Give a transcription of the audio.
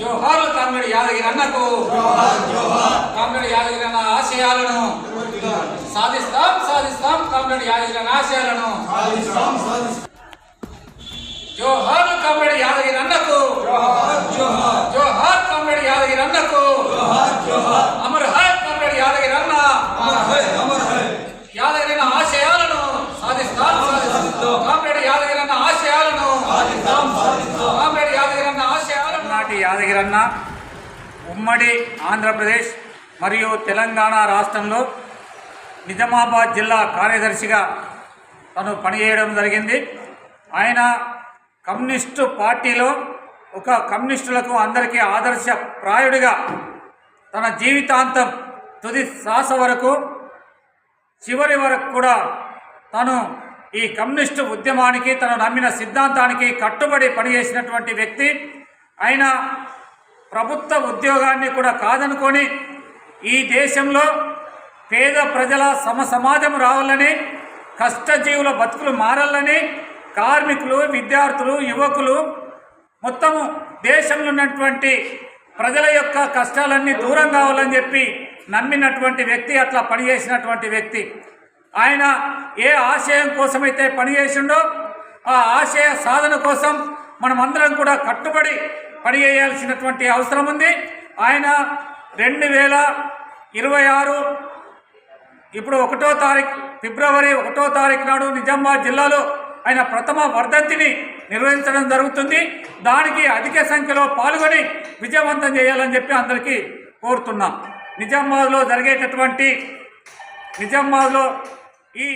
జోహార్. Comrade Yadagiri అన్నకు. Comrade Yadagiri అన్న ఆశయాలను. సాధిస్తాం సాధిస్తాం కామ్రేడ్ యాదగిరి అన్న ఆశయాలను. జోహార్ కామ్రేడ్ యాదగిరి యాదగిరి ఉమ్మడి ఆంధ్రప్రదేశ్ మరియు తెలంగాణ రాష్ట్రంలో నిజామాబాద్ జిల్లా కార్యదర్శిగా తను పనిచేయడం జరిగింది. ఆయన కమ్యూనిస్టు పార్టీలో ఒక కమ్యూనిస్టులకు అందరికీ ఆదర్శ ప్రాయుడిగా తన జీవితాంతం తుది శ్వాస వరకు చివరి వరకు కూడా తను ఈ కమ్యూనిస్టు ఉద్యమానికి తను నమ్మిన సిద్ధాంతానికి కట్టుబడి పనిచేసినటువంటి వ్యక్తి. ఆయన ప్రభుత్వ ఉద్యోగాన్ని కూడా కాదనుకొని ఈ దేశంలో పేద ప్రజల సమ సమాజం రావాలని కష్టజీవుల బతుకులు మారాలని కార్మికులు విద్యార్థులు యువకులు మొత్తము దేశంలో ఉన్నటువంటి ప్రజల యొక్క కష్టాలన్నీ దూరం కావాలని చెప్పి నమ్మినటువంటి వ్యక్తి అట్లా పనిచేసినటువంటి వ్యక్తి. ఆయన ఏ ఆశయం కోసమైతే పనిచేసిండో ఆ ఆశయ సాధన కోసం మనం అందరం కూడా కట్టుబడి పనిచేయాల్సినటువంటి అవసరం ఉంది. ఆయన రెండు వేల ఇరవై ఆరు ఇప్పుడు ఒకటో తారీఖు ఫిబ్రవరి ఒకటో తారీఖు నాడు నిజామాబాద్ జిల్లాలో ఆయన ప్రథమ వర్ధంతిని నిర్వహించడం జరుగుతుంది. దానికి అధిక సంఖ్యలో పాల్గొని విజయవంతం చేయాలని చెప్పి అందరికీ కోరుతున్నాం. నిజామాబాద్లో జరిగేటటువంటి నిజామాబాద్లో ఈ